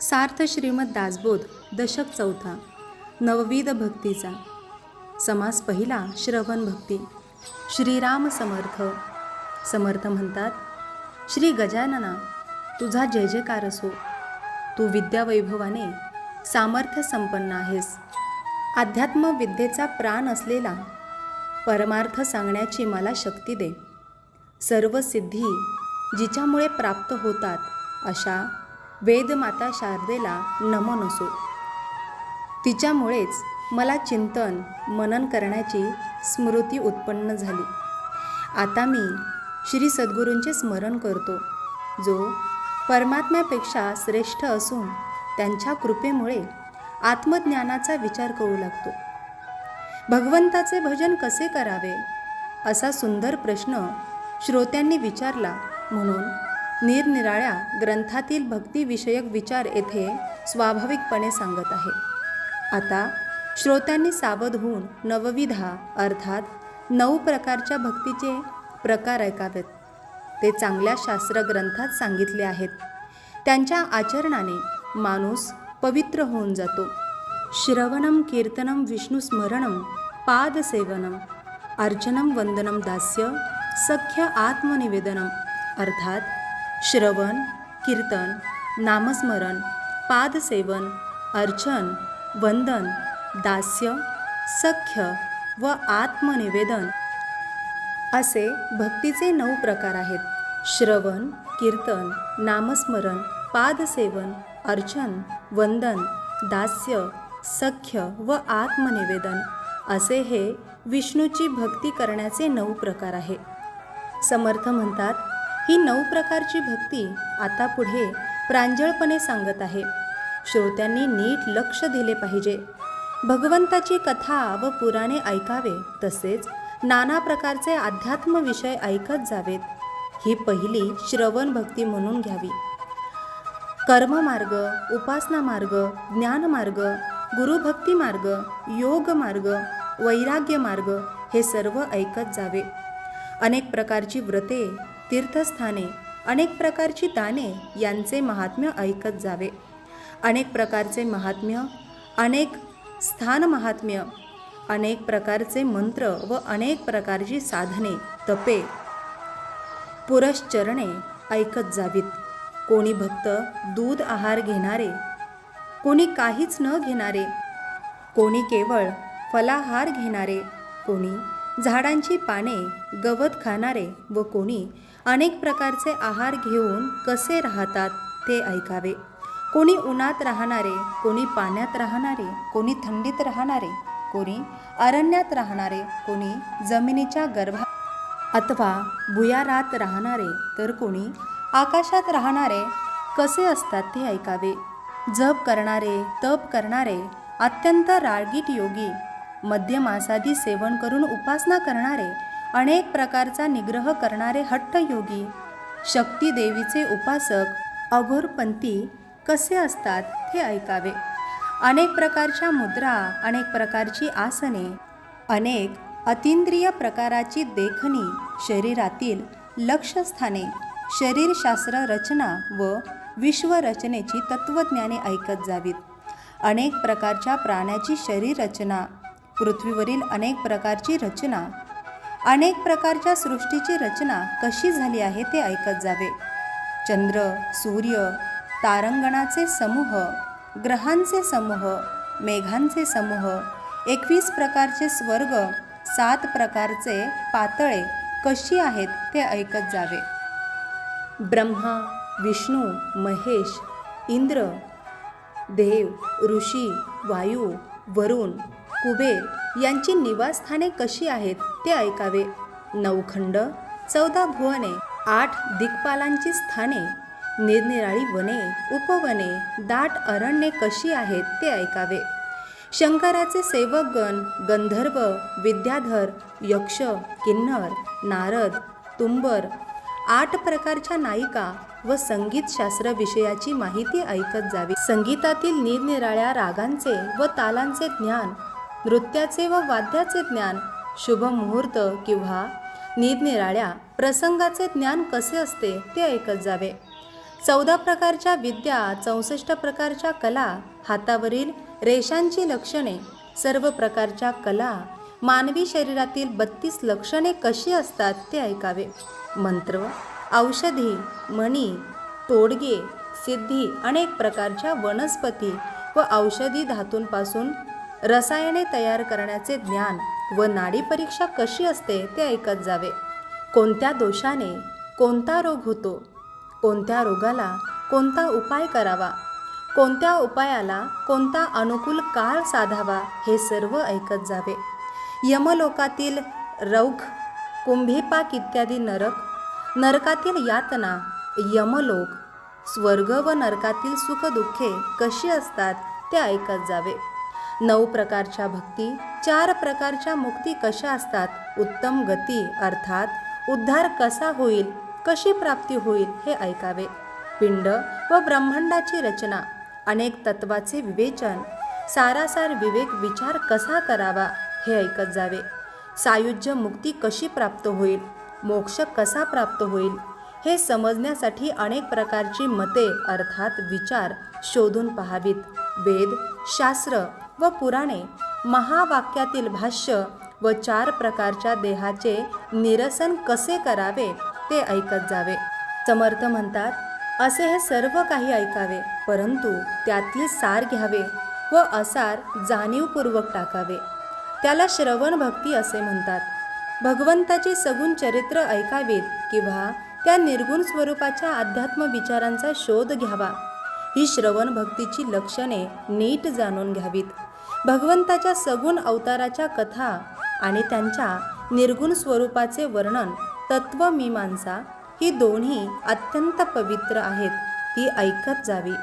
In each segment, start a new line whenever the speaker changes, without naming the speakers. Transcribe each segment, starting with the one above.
सार्थ श्रीमद दासबोध दशक चौथा नवविध भक्तीचा. समास पहिला श्रवण भक्ती. श्रीराम समर्थ. समर्थ म्हणतात श्री गजानना तुझा जय जयकार असो. तू विद्यावैभवाने सामर्थ्य संपन्न आहेस. अध्यात्म विद्येचा प्राण असलेला परमार्थ सांगण्याची मला शक्ती दे. सर्व सिद्धी जिच्यामुळे प्राप्त होतात अशा वेदमाता शारदेला नमन असो तिच्यामुळेच मला चिंतन मनन करण्याची स्मृती उत्पन्न झाली. आता मी श्री सद्गुरूंचे स्मरण करतो जो परमात्म्यापेक्षा श्रेष्ठ असून त्यांच्या कृपेमुळे आत्मज्ञानाचा विचार करू लागतो. भगवंताचे भजन कसे करावे असा सुंदर प्रश्न श्रोत्यांनी विचारला म्हणून निरनिराळ्या ग्रंथातील भक्तिविषयक विचार येथे स्वाभाविकपणे सांगत आहे. आता श्रोत्यांनी सावध होऊन नवविधा अर्थात नऊ प्रकारच्या भक्तीचे प्रकार ऐकावेत. ते चांगल्या शास्त्रग्रंथात सांगितले आहेत. त्यांच्या आचरणाने माणूस पवित्र होऊन जातो. श्रवणम कीर्तनम विष्णुस्मरणम पादसेवनम अर्चनम वंदनम दास्य सख्य आत्मनिवेदनम अर्थात श्रवण कीर्तन नामस्मरण पादसेवन अर्चन वंदन दास्य सख्य व आत्मनिवेदन असे भक्तीचे नऊ प्रकार आहेत. श्रवण कीर्तन नामस्मरण पादसेवन अर्चन वंदन दास्य सख्य व आत्मनिवेदन असे हे विष्णूची भक्ती करण्याचे नऊ प्रकार आहे. समर्थ म्हणतात ही नऊ प्रकारची भक्ती आता पुढे प्रांजळपणे सांगत आहे. श्रोत्यांनी नीट लक्ष दिले पाहिजे. भगवंताची कथा व पुराणे ऐकावे तसेच नाना प्रकारचे अध्यात्म विषय ऐकत जावेत. ही पहिली श्रवण भक्ती म्हणून घ्यावी. कर्ममार्ग उपासना मार्ग ज्ञानमार्ग गुरुभक्ती मार्ग योग मार्ग वैराग्य मार्ग हे सर्व ऐकत जावे. अनेक प्रकारची व्रते तीर्थस्थाने अनेक प्रकारची दाने यांचे महात्म्य ऐकत जावे. अनेक प्रकारचे महात्म्य अनेक स्थान महात्म्य अनेक प्रकारचे मंत्र व अनेक प्रकारची साधने तपे पुरश्चरणे ऐकत जावीत. कोणी भक्त दूध आहार घेणारे कोणी काहीच न घेणारे कोणी केवळ फलाहार घेणारे कोणी झाडांची पाने गवत खाणारे व कोणी अनेक प्रकारचे आहार घेऊन कसे राहतात ते ऐकावे. कोणी उन्हात राहणारे कोणी पाण्यात राहणारे कोणी थंडीत राहणारे कोणी अरण्यात राहणारे कोणी जमिनीच्या गर्भा अथवा भुयारात राहणारे तर कोणी आकाशात राहणारे कसे असतात ते ऐकावे. जप करणारे तप करणारे अत्यंत राळगीट योगी मध्यमासादी सेवन करून उपासना करणारे अनेक प्रकारचा निग्रह करणारे हट्ट योगी शक्ती देवीचे उपासक अघोरपंथी कसे असतात हे ऐकावे. अनेक प्रकारच्या मुद्रा अनेक प्रकारची आसने अनेक अतिंद्रिय प्रकाराची देखणी शरीरातील लक्षस्थाने शरीरशास्त्र रचना व विश्वरचनेची तत्त्वज्ञाने ऐकत जावीत. अनेक प्रकारच्या प्राण्याची शरीर रचना पृथ्वीवरील अनेक प्रकारची रचना अनेक प्रकारच्या सृष्टीची रचना कशी झाली आहे ते ऐकत जावे. चंद्र सूर्य तारंगणाचे समूह ग्रहांचे समूह मेघांचे समूह एकवीस प्रकारचे स्वर्ग सात प्रकारचे पातळे कशी आहेत ते ऐकत जावे. ब्रह्मा विष्णू महेश इंद्र देव ऋषी वायू वरुण कुबेर यांची निवासस्थाने कशी आहेत ते ऐकावे. नऊखंड चौदा भुवने आठ दिग्पालांची स्थाने निरनिराळी वने उपवने दाट अरण्ये कशी आहेत ते ऐकावे. शंकराचे सेवकगण गंधर्व विद्याधर यक्ष किन्नर नारद तुंबर आठ प्रकारच्या नायिका व संगीतशास्त्र विषयाची माहिती ऐकत जावी. संगीतातील निरनिराळ्या रागांचे व तालांचे ज्ञान नृत्याचे व वाद्याचे ज्ञान शुभ मुहूर्त किंवा निरनिराळ्या प्रसंगाचे ज्ञान कसे असते ते ऐकत जावे. चौदा प्रकारच्या विद्या चौसष्ट प्रकारच्या कला हातावरील रेषांची लक्षणे सर्व प्रकारच्या कला मानवी शरीरातील बत्तीस लक्षणे कशी असतात ते ऐकावे. मंत्र औषधी मणी तोडगे सिद्धी अनेक प्रकारच्या वनस्पती व औषधी धातूंपासून रसायने तयार करण्याचे ज्ञान व नाडी परीक्षा कशी असते ते ऐकत जावे. कोणत्या दोषाने कोणता रोग होतो? कोणत्या रोगाला कोणता उपाय करावा? कोणत्या उपायाला कोणता अनुकूल काळ साधावा हे सर्व ऐकत जावे. यमलोकातील रौख कुंभीपाक इत्यादी नरक नरकातील यातना यमलोक स्वर्ग व नरकातील सुखदुःखे कशी असतात ते ऐकत जावे. नऊ प्रकारच्या भक्ती चार प्रकारच्या मुक्ती कशा असतात? उत्तम गती अर्थात उद्धार कसा होईल? कशी प्राप्ती होईल? हे ऐकावे. पिंड व ब्रह्मांडाची रचना अनेक तत्वाचे विवेचन सारासार विवेक विचार कसा करावा? हे ऐकत जावे. सायुज्य मुक्ती कशी प्राप्त होईल? मोक्ष कसा प्राप्त होईल? हे समजण्यासाठी अनेक प्रकारची मते अर्थात विचार शोधून पहावीत. वेद शास्त्र व पुराणे महावाक्यातील भाष्य व चार प्रकारच्या देहाचे निरसन कसे करावे ते ऐकत जावे. समर्थ म्हणतात असे हे सर्व काही ऐकावे परंतु त्यातील सार घ्यावे व असार जाणीवपूर्वक टाकावे. त्याला श्रवण भक्ती असे म्हणतात. भगवंताचे सगुण चरित्र ऐकावेत किंवा त्या निर्गुण स्वरूपाच्या अध्यात्म विचारांचा शोध घ्यावा. ही श्रवण भक्तीची लक्षणे नीट जाणून घ्यावीत. भगवंताच्या सगुण अवताराच्या कथा आणि त्यांच्या निर्गुण स्वरूपाचे वर्णन तत्वमीमांसा ही दोन्ही अत्यंत पवित्र आहेत ती ऐकत जावी.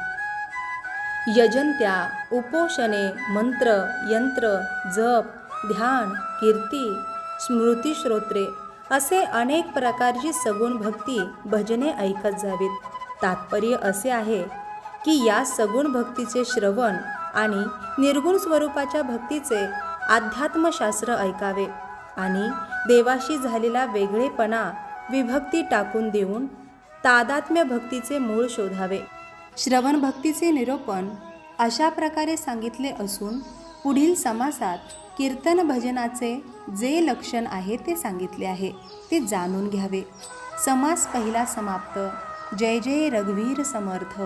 यजंत्या उपोषणे मंत्र यंत्र जप ध्यान कीर्ती स्मृतिश्रोत्रे असे अनेक प्रकारची सगुण भक्ती भजने ऐकत जावीत. तात्पर्य असे आहे की या सगुण भक्तीचे श्रवण आणि निर्गुण स्वरूपाच्या भक्तीचे अध्यात्मशास्त्र ऐकावे आणि देवाशी झालेला वेगळेपणा विभक्ती टाकून देऊन तादात्म्य भक्तीचे मूळ शोधावे. श्रवण भक्तीचे निरूपण अशा प्रकारे सांगितले असून पुढील समासात कीर्तन भजनाचे जे लक्षण आहे ते सांगितले आहे ते जाणून घ्यावे. समास पहिला समाप्त. जय जय रघुवीर समर्थ.